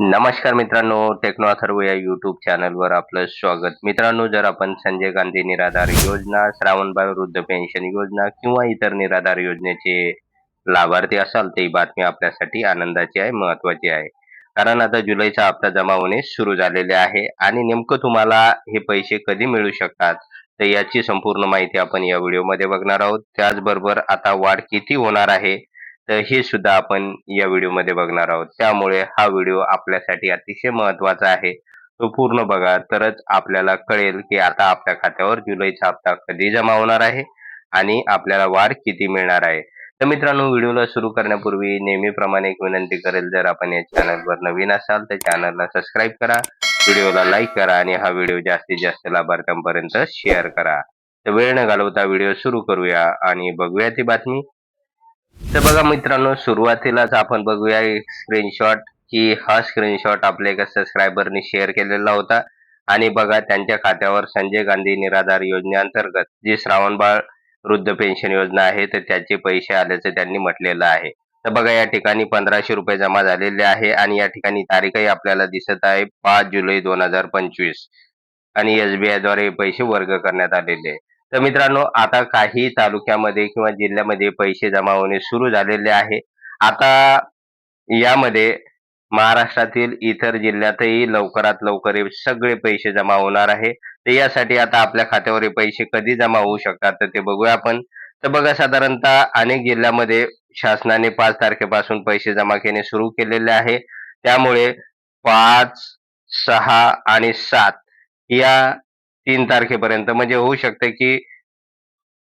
नमस्कार मित्रांनो टेक्नो अथर्व या युट्यूब चॅनलवर आपलं स्वागत. मित्रांनो जर आपण संजय गांधी निराधार योजना श्रावणबाळ वृद्ध पेन्शन योजना किंवा इतर निराधार योजनेचे लाभार्थी असाल तर ही बातमी आपल्यासाठी आनंदाची आहे महत्वाची आहे. कारण आता जुलैचा हप्ता जमा होणे सुरू झालेले आहे आणि नेमकं तुम्हाला हे पैसे कधी मिळू शकतात तर याची संपूर्ण माहिती आपण या व्हिडिओमध्ये बघणार आहोत. त्याचबरोबर आता वाढ किती होणार आहे तर हे सुद्धा आपण या व्हिडिओमध्ये बघणार आहोत. त्यामुळे हा व्हिडिओ आपल्यासाठी अतिशय महत्त्वाचा आहे. तो पूर्ण बघा तरच आपल्याला कळेल की आता आपल्या खात्यावर जुलैचा हप्ता कधी जमा होणार आहे आणि आपल्याला वाढ किती मिळणार आहे. तर मित्रांनो व्हिडिओला सुरू करण्यापूर्वी नेहमीप्रमाणे एक विनंती करेल जर आपण या चॅनलवर नवीन असाल तर चॅनलला सबस्क्राईब करा व्हिडिओला लाईक करा आणि हा व्हिडिओ जास्तीत जास्त लाभार्थ्यांपर्यंत शेअर करा. तर वेळ न घालवता व्हिडिओ सुरू करूया आणि बघूया ती बातमी. तर बघा मित्रांनो सुरुवातीलाच आपण बघूया एक स्क्रीनशॉट की हा स्क्रीनशॉट आपल्या एका सबस्क्रायबरनी शेअर केलेला होता. आणि बघा त्यांच्या खात्यावर संजय गांधी निराधार योजनेअंतर्गत जी श्रावणबाळ वृद्ध पेन्शन योजना आहे तर त्याचे पैसे आल्याचे त्यांनी म्हटलेलं आहे. तर बघा या ठिकाणी पंधराशे रुपये जमा झालेले आहे आणि या ठिकाणी तारीखही आपल्याला दिसत आहे पाच जुलै दोन हजार पंचवीस. आणि एसबीआयद्वारे पैसे वर्ग करण्यात आलेले. आहे तर मित्रांनो आता काही तालुक्यामध्ये किंवा जिल्ह्यामध्ये पैसे जमा होणे सुरू झालेले आहे. आता यामध्ये महाराष्ट्रातील इतर जिल्ह्यातही लवकरात लवकर सगळे पैसे जमा होणार आहे. तर यासाठी आता आपल्या खात्यावर हे पैसे कधी जमा होऊ शकतात तर ते बघूया आपण. तर बघा साधारणतः अनेक जिल्ह्यामध्ये शासनाने पाच तारखेपासून पैसे जमा केले सुरू केलेले आहे. त्यामुळे पाच सहा आणि सात या तीन तारखेपर्यंत. म्हणजे होऊ शकतं की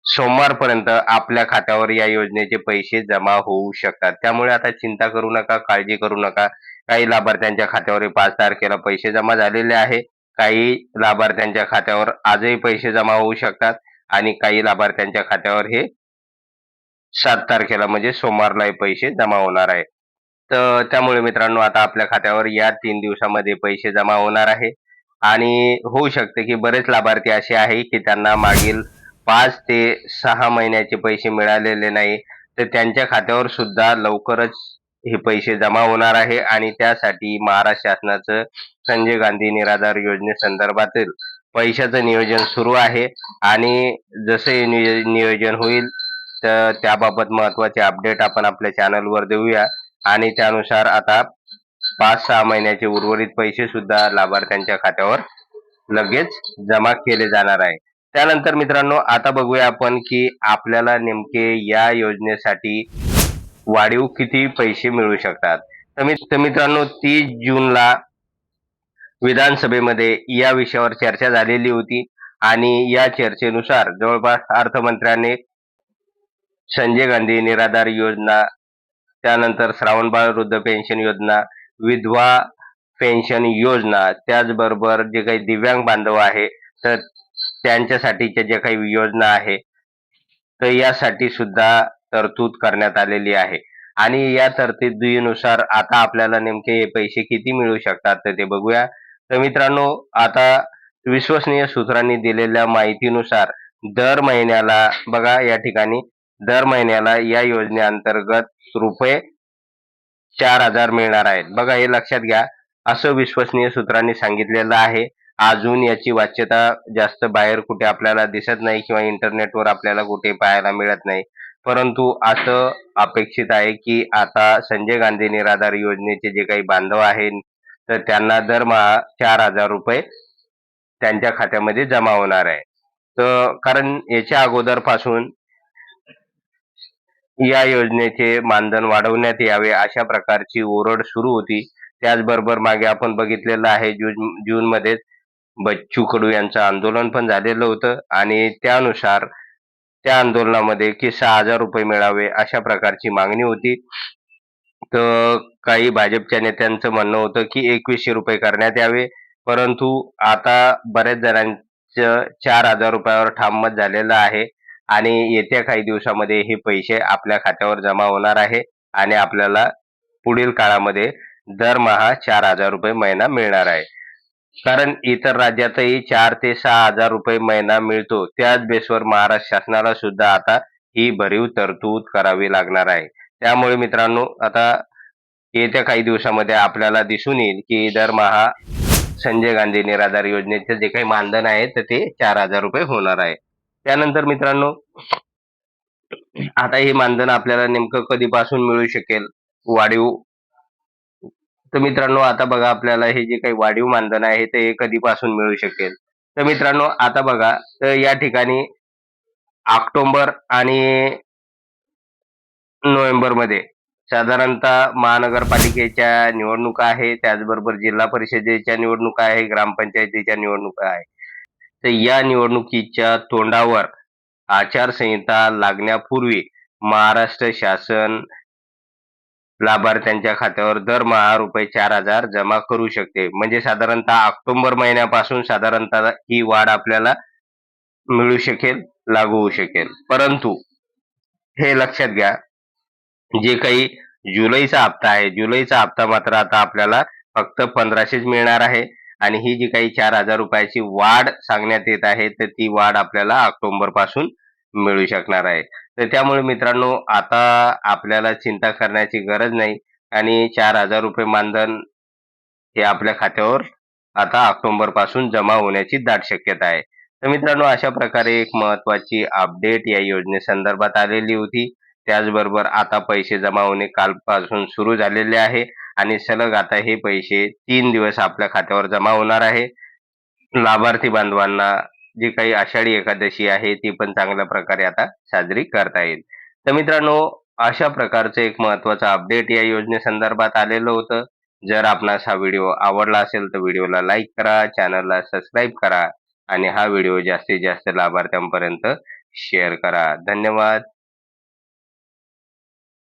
सोमवारपर्यंत आपल्या खात्यावर या योजनेचे पैसे जमा होऊ शकतात. त्यामुळे आता चिंता करू नका काळजी करू नका. काही लाभार्थ्यांच्या खात्यावर पाच तारखेला पैसे जमा झालेले आहे. काही लाभार्थ्यांच्या खात्यावर आजही पैसे जमा होऊ शकतात आणि काही लाभार्थ्यांच्या खात्यावर हे सात तारखेला म्हणजे सोमवारलाही पैसे जमा होणार आहे. तर त्यामुळे मित्रांनो आता आपल्या खात्यावर या तीन दिवसामध्ये पैसे जमा होणार आहे. आणि होऊ शकते की बरेच लाभार्थी असे आहे की त्यांना मागील पाच ते सहा महिन्याचे पैसे मिळालेले नाही तर त्यांच्या खात्यावर सुद्धा लवकरच हे पैसे जमा होणार आहे आणि त्यासाठी महाराष्ट्र शासनाचं संजय गांधी निराधार योजनेसंदर्भातील पैशाचं नियोजन सुरू आहे. आणि जसे नियोजन होईल तर त्याबाबत महत्त्वाचे अपडेट आपण आपल्या चॅनलवर देऊया. आणि त्यानुसार आता पाच सहा महिन्याचे उर्वरित पैसे सुद्धा लाभार्थ्यांच्या खात्यावर लगेच जमा केले जाणार आहे. त्यानंतर मित्रांनो आता बघूया आपण की आपल्याला नेमके या योजनेसाठी वाढीव किती पैसे मिळू शकतात. तर मित्रांनो तीस जूनला विधानसभेमध्ये या विषयावर चर्चा झालेली होती आणि या चर्चेनुसार जवळपास अर्थमंत्र्याने संजय गांधी निराधार योजना त्यानंतर श्रावणबाळ वृद्ध पेन्शन योजना विधवा पेन्शन योजना त्याचबरोबर जे काही दिव्यांग बांधव आहे तर त्यांच्यासाठीच्या ज्या काही योजना आहे तर यासाठी सुद्धा तरतूद करण्यात आलेली आहे. आणि या तरतुदीनुसार आता आपल्याला नेमके हे पैसे किती मिळू शकतात तर ते बघूया. तर मित्रांनो आता विश्वसनीय सूत्रांनी दिलेल्या माहितीनुसार दर महिन्याला बघा या ठिकाणी दर महिन्याला या योजनेअंतर्गत रुपये चार हजार मिळणार आहेत. बघा हे लक्षात घ्या. असं विश्वसनीय सूत्रांनी सांगितलेलं आहे. अजून याची वाच्यता जास्त बाहेर कुठे आपल्याला दिसत नाही किंवा इंटरनेटवर आपल्याला कुठे पाहायला मिळत नाही. परंतु असं अपेक्षित आहे की आता संजय गांधी निराधार योजनेचे जे काही बांधव आहेत तर त्यांना दरमहा चार हजार रुपये त्यांच्या खात्यामध्ये जमा होणार आहे. तर कारण याच्या अगोदरपासून या योजनेचे मानधन वाढवण्यात यावे अशा प्रकारची ओरड सुरू होती. त्याचबरोबर मागे आपण बघितलेलं आहे जून जून मध्येच बच्चू कडू यांचं आंदोलन पण झालेलं होतं आणि त्यानुसार त्या आंदोलनामध्ये की सहा हजार रुपये मिळावे अशा प्रकारची मागणी होती. तर काही भाजपच्या नेत्यांचं म्हणणं होतं की एकवीसशे रुपये करण्यात यावे परंतु आता बऱ्याच जणांचं चार हजार रुपयावर ठाम मत झालेलं आहे. आणि येत्या काही दिवसामध्ये हे पैसे आपल्या खात्यावर जमा होणार आहे आणि आपल्याला पुढील काळामध्ये दरमहा चार हजार रुपये महिना मिळणार आहे. कारण इतर राज्यातही चार ते सहा हजार रुपये महिना मिळतो. त्याच बेसवर महाराष्ट्र शासनाला सुद्धा आता ही भरीव तरतूद करावी लागणार आहे. त्यामुळे मित्रांनो आता येत्या काही दिवसामध्ये आपल्याला दिसून येईल की दरमहा संजय गांधी निराधार योजनेचे जे काही मानधन आहे तर ते चार हजार रुपये होणार आहे. त्यानंतर मित्रांनो आता हे मानधन आपल्याला नेमकं कधीपासून मिळू शकेल? वाढीव. तर मित्रांनो आता बघा आपल्याला हे जे काही वाढीव मानधन आहे ते कधीपासून मिळू शकेल? तर मित्रांनो आता बघा तर या ठिकाणी ऑक्टोबर आणि नोव्हेंबरमध्ये साधारणतः महानगरपालिकेच्या निवडणुका आहे त्याचबरोबर जिल्हा परिषदेच्या निवडणुका आहे ग्रामपंचायतीच्या निवडणुका आहे. तर या निवडणुकीच्या तोंडावर आचारसंहिता लागण्यापूर्वी महाराष्ट्र शासन लाभार्थ्यांच्या खात्यावर दरमहा रुपये चार हजार जमा करू शकते. म्हणजे साधारणतः ऑक्टोबर महिन्यापासून साधारणतः ही वाढ आपल्याला मिळू शकेल लागू होऊ शकेल. परंतु हे लक्षात घ्या जे काही जुलैचा हप्ता आहे जुलैचा हप्ता मात्र आता आपल्याला फक्त पंधराशेच मिळणार आहे. आणि ही जी काही चार हजार रुपयाची वाढ सांगण्यात येत आहे तर ती वाढ आपल्याला ऑक्टोबरपासून मिळू शकणार आहे. तर त्यामुळे मित्रांनो आता आपल्याला चिंता करण्याची गरज नाही आणि चार हजार रुपये मानधन हे आपल्या खात्यावर आता ऑक्टोबरपासून जमा होण्याची दाट शक्यता आहे. तर मित्रांनो अशा प्रकारे एक महत्वाची अपडेट या योजनेसंदर्भात आलेली होती. त्याचबरोबर आता पैसे जमा होणे कालपासून सुरू झालेले आहे. आणि सलग आता हे पैसे तीन दिवस आपल्या खात्यावर जमा होणार आहे. लाभार्थी बांधवांना जी काही आषाढी एकादशी आहे ती पण चांगल्या प्रकारे आता साजरी करता येईल. तर मित्रांनो अशा प्रकारचं एक महत्वाचं अपडेट या योजनेसंदर्भात आलेलं होतं. जर आपणास हा व्हिडिओ आवडला असेल तर व्हिडिओला लाईक करा चॅनलला सबस्क्राईब करा आणि हा व्हिडिओ जास्तीत जास्त लाभार्थ्यांपर्यंत शेअर करा. धन्यवाद.